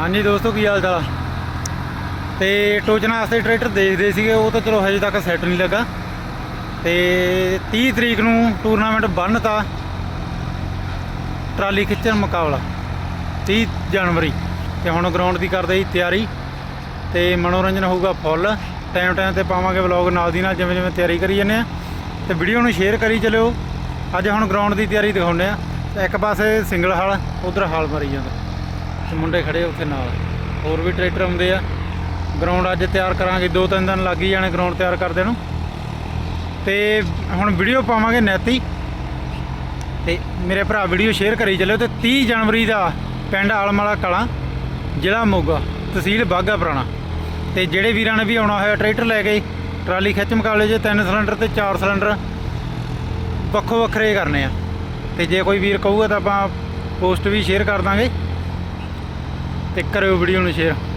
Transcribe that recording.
ਹਾਂਜੀ ਦੋਸਤੋ, ਕੀ ਹਾਲ ਚਾਲ ਆ? ਤੇ ਟੋਚਨਾ ਵਾਸਤੇ ਟਰੈਕਟਰ ਦੇਖਦੇ ਸੀਗੇ, ਉਹ ਤਾਂ ਚਲੋ ਹਜੇ ਤੱਕ ਸੈੱਟ ਨਹੀਂ ਲੱਗਾ। ਤੇ 30 ਤਰੀਕ ਨੂੰ ਟੂਰਨਾਮੈਂਟ ਬੰਨਤਾ ਟਰਾਲੀ ਖਿੱਚਣ ਮੁਕਾਬਲਾ 30 ਜਨਵਰੀ। ਤੇ ਹੁਣ ਗਰਾਊਂਡ ਦੀ ਕਰਦੇ ਜੀ ਤਿਆਰੀ, ਤੇ ਮਨੋਰੰਜਨ ਹੋਊਗਾ ਫੁੱਲ। ਟਾਈਮ ਟਾਈਮ ਤੇ ਪਾਵਾਂਗੇ ਵਲੌਗ ਨਾਲ ਦੀ ਨਾਲ, ਜਿਵੇਂ ਜਿਵੇਂ ਤਿਆਰੀ ਕਰੀ ਜਾਂਦੇ ਆ। ਤੇ ਵੀਡੀਓ ਨੂੰ ਸ਼ੇਅਰ ਕਰੀ ਚੱਲਿਓ। ਅੱਜ ਹੁਣ ਗਰਾਊਂਡ ਦੀ ਤਿਆਰੀ ਦਿਖਾਉਂਦੇ ਆ। ਇੱਕ ਪਾਸੇ ਸਿੰਗਲ ਹਾਲ, ਉਧਰ ਹਾਲ ਮਾਰੀ ਜਾਂਦਾ। ਤੇ ਮੁੰਡੇ ਖੜੇ ਉੱਥੇ ਨਾਲ। ਹੋਰ ਵੀ ਟਰੈਕਟਰ ਆਉਂਦੇ ਆ। ਗਰਾਊਂਡ ਅੱਜ ਤਿਆਰ ਕਰਾਂਗੇ, ਦੋ ਤਿੰਨ ਦਿਨ ਲੱਗ ਹੀ ਜਾਣੇ ਗਰਾਊਂਡ ਤਿਆਰ ਕਰਦੇ ਨੂੰ। ਤੇ ਹੁਣ ਵੀਡੀਓ ਪਾਵਾਂਗੇ ਨੈਤੀ। ਤੇ ਮੇਰੇ ਭਰਾ ਵੀਡੀਓ ਸ਼ੇਅਰ ਕਰੀ ਚੱਲਿਓ ਤੇ 30 ਜਨਵਰੀ ਦਾ ਪਿੰਡ ਆਲਮਾਲਾ ਕਲਾਂ, ਜ਼ਿਲ੍ਹਾ ਮੋਗਾ, ਤਹਿਸੀਲ ਬਾਗਾ ਪੁਰਾਣਾ। ਤੇ ਜਿਹੜੇ ਵੀਰਾਂ ਨੇ ਵੀ ਆਉਣਾ ਹੋਇਆ ਟਰੈਕਟਰ ਲੈ ਕੇ, ਟਰਾਲੀ ਖਿੱਚ ਮੁਕਾਬਲੇ ਜੇ ਤਿੰਨ ਸਿਲੰਡਰ ਤੇ ਚਾਰ ਸਿਲੰਡਰ, ਵੱਖੋ ਵੱਖਰੇ ਕਰਨੇ ਆ। ਤੇ ਜੇ ਕੋਈ ਵੀਰ ਕਹੂਗਾ ਤਾਂ ਆਪਾਂ ਪੋਸਟ ਵੀ ਸ਼ੇਅਰ ਕਰ ਦਾਂਗੇ। ਤੇ ਕਰਿਓ ਵੀਡੀਓ ਨੂੰ ਸ਼ੇਅਰ